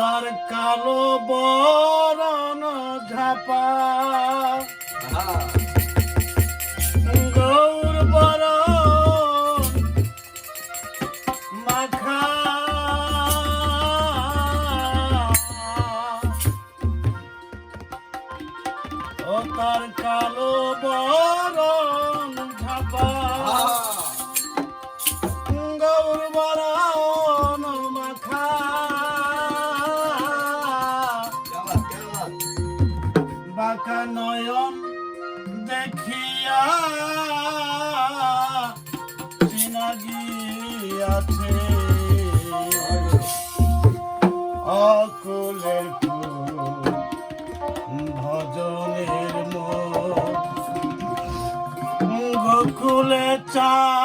তার কালো বরণ ঝাপা। তার কালো বরণ ঝাপা। গিয়াছে অকুলের ভজনের গোকুলে চাঁদ